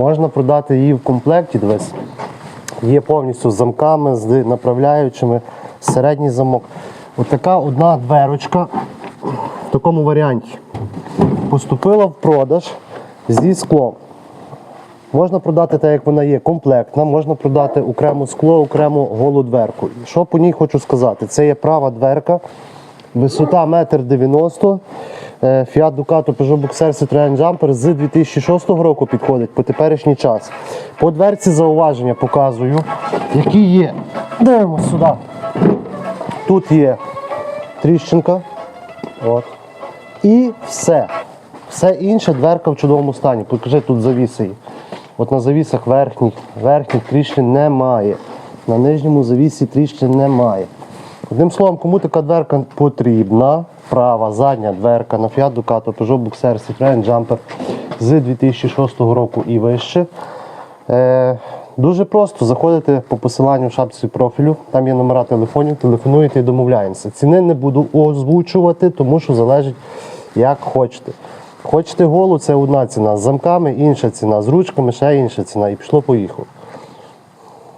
Можна продати її в комплекті, дивись. Є повністю з замками, з направляючими, середній замок. Отака одна дверочка в такому варіанті. Поступила в продаж зі склом. Можна продати так, як вона є, комплектна, можна продати окремо скло, окремо голу дверку. Що по ній хочу сказати? Це є права дверка, висота 1,90 м. Е, Fiat Ducato Peugeot Boxer Citroen Jumper з 2006 року підходить по теперішній час. По дверці зауваження показую, які є. Дивимося сюди. Тут є тріщинка. От. І все. Все інше дверка в чудовому стані. Покажи тут завіси. От на завісах верхніх, верхніх тріщин немає. На нижньому завісі тріщин немає. Одним словом, кому така дверка потрібна, права, задня дверка на Fiat Ducato, Peugeot Boxer, Citroen Jumper з 2006 року і вище. Е, дуже просто заходите по посиланню в шапці профілю, там є номера телефонів, телефонуєте і домовляємося. Ціни не буду озвучувати, тому що залежить як хочете. Хочете голу, це одна ціна з замками, інша ціна, з ручками, ще інша ціна. І пішло поїхало.